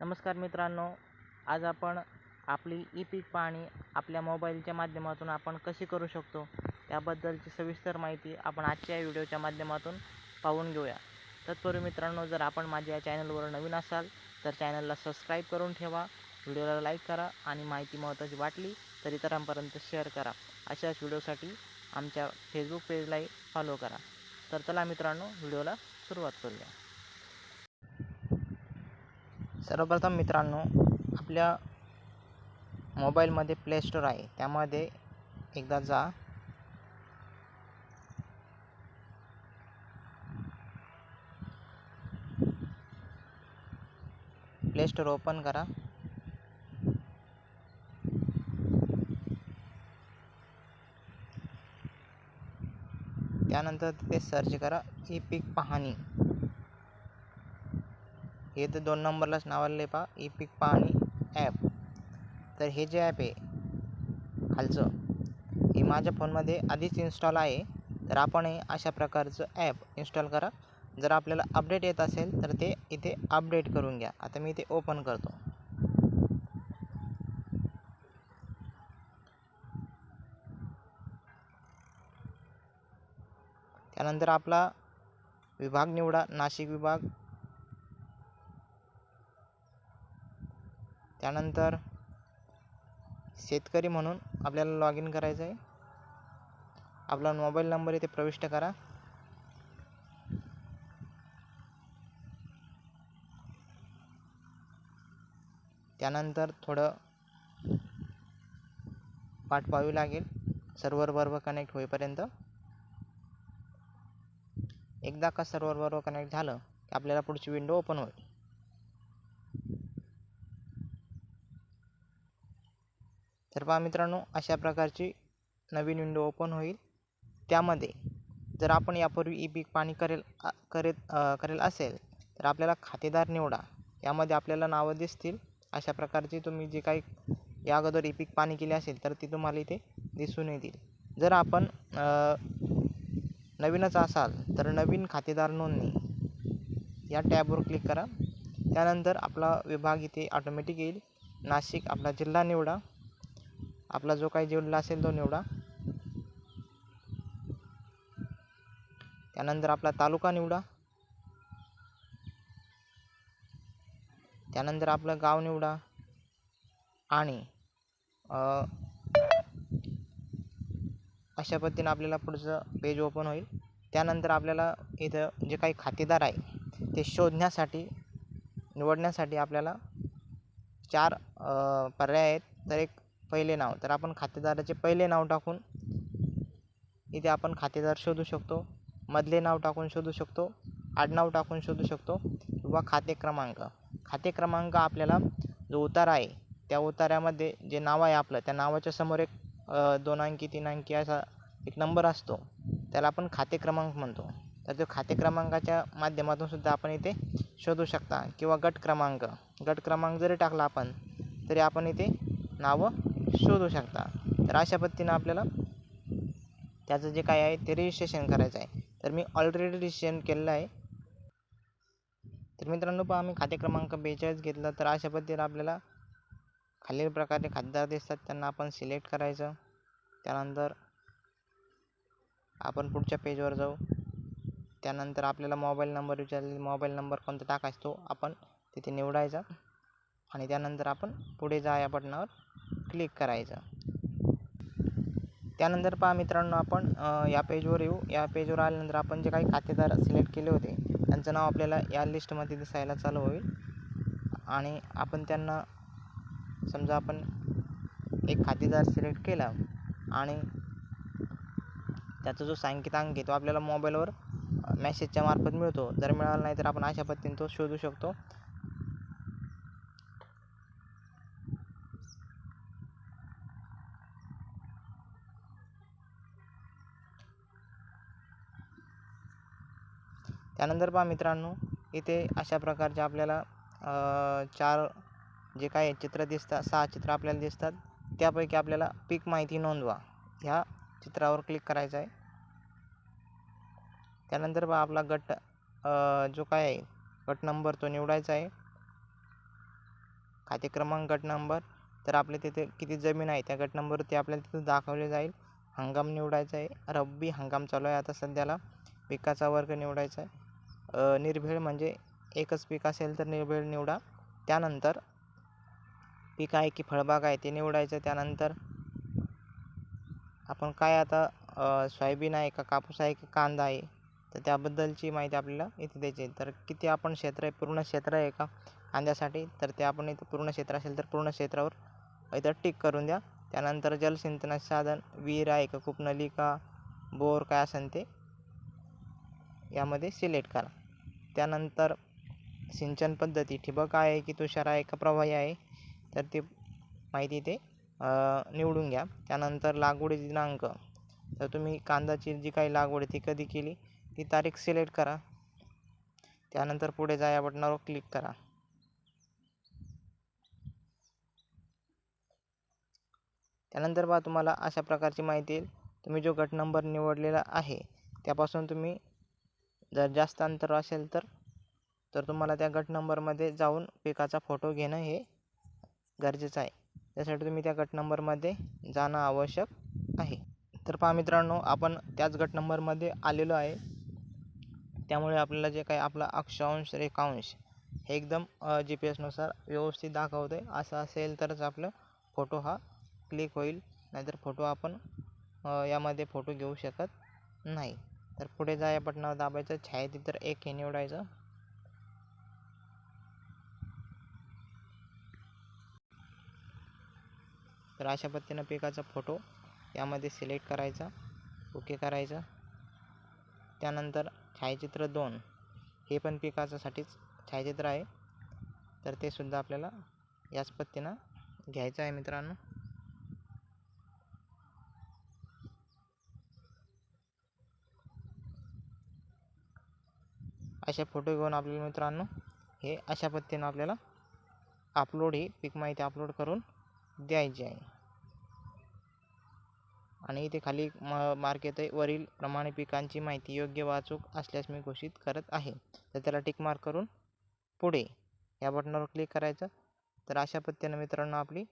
नमस्कार मित्रांनो आज आपण आपली ई पीक पाहणी आपल्या मोबाईलच्या माध्यमातून आपण कशी करू शकतो याबद्दलची सविस्तर माहिती आपण आजच्या व्हिडिओच्या माध्यमातून पाहून घेऊया. तत्पूर्वी मित्रांनो जर आपण माझ्या या चॅनलवर नवीन असाल तर चॅनलला सबस्क्राईब करून ठेवा व्हिडिओला लाईक करा आणि माहिती महत्त्वाची वाटली तर इतरांपर्यंत शेअर करा. अशाच व्हिडिओसाठी आमच्या फेसबुक पेजलाही फॉलो करा. तर चला मित्रांनो व्हिडिओला सुरुवात करूया. सर्वप्रथम मित्रांनो आपल्या मोबाईलमध्ये प्ले स्टोर आहे. त्यामध्ये एकदा जा. प्ले स्टोर ओपन करा. त्यानंतर तिथे सर्च करा. ई पीक पाहणी. हे तर दोन नंबरलाच नावाले पहा. ई पीक पाहणी ॲप तर हे जे ॲप आहे खालचं हे माझ्या फोनमध्ये आधीच इन्स्टॉल आहे. तर आपण हे अशा प्रकारचं ॲप इन्स्टॉल करा. जर आपल्याला अपडेट येत असेल तर ते इथे अपडेट करून घ्या. आता मी इथे ओपन करतो. त्यानंतर आपला विभाग निवडा. नाशिक विभाग. त्यानंतर शेतकरी म्हणून आपल्याला लॉग इन करायचं आहे. आपला मोबाईल नंबर इथे प्रविष्ट करा. त्यानंतर थोडं वाट पाहावी लागेल. सर्व्हर बरोबर कनेक्ट होईपर्यंत. एकदा का सर्व्हर बरोबर कनेक्ट झालं की आपल्याला पुढची विंडो ओपन होईल. तर पहा मित्रांनो अशा प्रकारची नवीन विंडो ओपन होईल. त्यामध्ये जर आपण यापूर्वी ई पीक पाणी करेल करेत करेल असेल तर आपल्याला खातेदार निवडा. यामध्ये आपल्याला नावं दिसतील. अशा प्रकारची तुम्ही जे काही या अगोदर ई पीक पाणी केले असेल तर ती तुम्हाला इथे दिसून येतील. जर आपण नवीनच असाल तर नवीन खातेदार नोंदणी या टॅबवर क्लिक करा. त्यानंतर आपला विभाग इथे ऑटोमॅटिक येईल. नाशिक आपला जिल्हा निवडा. आपला जो काही जिल्हा असेल तो निवडा. त्यानंतर आपला तालुका निवडा. त्यानंतर आपलं गाव निवडा. आणि अशा पद्धतीनं आपल्याला पुढचं पेज ओपन होईल. त्यानंतर आपल्याला इथं जे काही खातेदार आहे ते शोधण्यासाठी निवडण्यासाठी आपल्याला चार पर्याय आहेत. तर एक पहिले नाव. तर आपण खातेदाराचे पहिले नाव टाकून इथे आपण खातेदार शोधू शकतो. मधले नाव टाकून शोधू शकतो. आडनाव टाकून शोधू शकतो. किंवा खाते क्रमांक. खाते क्रमांक आपल्याला जो उतारा आहे त्या उतार्यामध्ये जे नाव आहे आपलं त्या नावाच्या समोर एक दोन अंकी तीन अंकी असा एक नंबर असतो. त्याला आपण खाते क्रमांक म्हणतो. तर तो खाते क्रमांकाच्या माध्यमातून सुद्धा आपण इथे शोधू शकता. किंवा गट क्रमांक. गट क्रमांक जरी टाकला आपण तरी आपण इथे नावं शोधू शकता. तर अशा पद्धतीनं आपल्याला त्याचं जे काय आहे ते रजिस्ट्रेशन करायचं आहे. तर मी ऑलरेडी रजिस्ट्रेशन केलेलं आहे. तर मित्रांनो पहा आम्ही खाते क्रमांक बेचाळीस घेतला. तर अशा पद्धतीनं आपल्याला खालील प्रकारे खातेदार दिसतात. त्यांना आपण सिलेक्ट करायचं. त्यानंतर आपण पुढच्या पेजवर जाऊ. त्यानंतर आपल्याला मोबाईल नंबर विचारले. मोबाईल नंबर कोणता टाकायचा तो आपण तिथे निवडायचा. आणि त्यानंतर आपण पुढे जा या बटनावर क्लिक करायचं. त्यानंतर पहा मित्रांनो आपण या पेजवर येऊ. या पेजवर आल्यानंतर आपण जे काही खातेदार सिलेक्ट केले होते त्यांचं नाव आपल्याला या लिस्टमध्ये दिसायला चालू होईल. आणि आपण त्यांना समजा आपण एक खातेदार सिलेक्ट केला आणि त्याचा जो सांकेतांक आहे तो आपल्याला मोबाईलवर मॅसेजच्या मार्फत मिळतो. जर मिळाला नाही तर आपण अशा पद्धतीने तो शोधू शकतो. त्यानंतर पहा मित्रांनो इथे अशा प्रकारचे आपल्याला चार जे काही चित्र दिसतात सहा चित्र आपल्याला दिसतात. त्यापैकी आपल्याला पीक माहिती नोंदवा. ह्या चित्रावर क्लिक करायचं आहे. त्यानंतर बा आपला गट जो काय आहे गट नंबर तो निवडायचा आहे. खाते क्रमांक गट नंबर तर आपल्या तिथे किती जमीन आहे त्या गट नंबरवरती आपल्याला तिथं दाखवले जाईल. हंगाम निवडायचा आहे. रब्बी हंगाम चालू आहे आता सध्याला. पिकाचा वर्ग निवडायचा आहे. निर्भेळ म्हणजे एकच पीक असेल तर निर्भेळ निवडा. त्यानंतर पीक आहे की फळबाग आहे ते निवडायचं. त्यानंतर आपण काय आता सोयाबीन आहे का कापूस आहे की कांदा आहे तर त्याबद्दलची माहिती आपल्याला इथे द्यायची तर किती आपण क्षेत्र आहे पूर्ण क्षेत्र आहे का कांद्यासाठी तर ते आपण इथं पूर्ण क्षेत्र असेल तर पूर्ण क्षेत्रावर इथं टिक करून द्या. त्यानंतर जलसिंचनाचे साधन विहीर आहे का कूपनलिका बोर काय असेल ते यामध्ये सिलेक्ट करा. त्यानंतर सिंचन पद्धती. ठिबक आहे की तुषार आहे का प्रवाही आहे तर ती माहिती ते निवडून घ्या. त्यानंतर लागवडी दिनांक. तर तुम्ही कांदाची जी काही लागवड आहे ती कधी केली ती तारीख सिलेक्ट करा. त्यानंतर पुढे जा या बटनावर क्लिक करा. त्यानंतर बा तुम्हाला अशा प्रकारची माहिती येईल. तुम्ही जो गट नंबर निवडलेला आहे त्यापासून तुम्ही जर जास्त अंतर असेल तर तर तुम्हाला त्या गट नंबरमध्ये जाऊन पिकाचा फोटो घेणं हे गरजेचं आहे. त्यासाठी तुम्ही त्या गट नंबरमध्ये जाणं आवश्यक आहे. तर पहा मित्रांनो आपण त्याच गट नंबरमध्ये आलेलो आहे. त्यामुळे आपल्याला जे काही आपला अक्षांश रेखांश हे एकदम जी पी एसनुसार व्यवस्थित दाखवतं आहे असं असेल तरच आपलं फोटो हा क्लिक होईल. नाहीतर फोटो आपण यामध्ये फोटो घेऊ शकत नाही. तर पुढे जा या बटनावर दाबायचं. छायाचित्र एक हे निवडायचं. तर अशा पद्धतीनं पिकाचा फोटो यामध्ये सिलेक्ट करायचा. ओके करायचा. त्यानंतर छायाचित्र दोन. हे पण पिकाच्यासाठीच छायाचित्र आहे. तर ते सुद्धा आपल्याला याच पद्धतीनं घ्यायचं आहे मित्रांनो. असे फोटो घेऊन आपल्याला मित्रांनो हे अशा पद्धतीनं आपल्याला अपलोड ही पीक माहिती अपलोड करून द्यायची आहे. आणि इथे खाली म मार्क येतं आहे वरील प्रमाणे पिकांची माहिती योग्य वाचूक असल्यास मी घोषित करत आहे. तर त्याला टिक मार्क करून पुढे या बटनावर क्लिक करायचं. तर अशा पद्धतीनं मित्रांनो आपली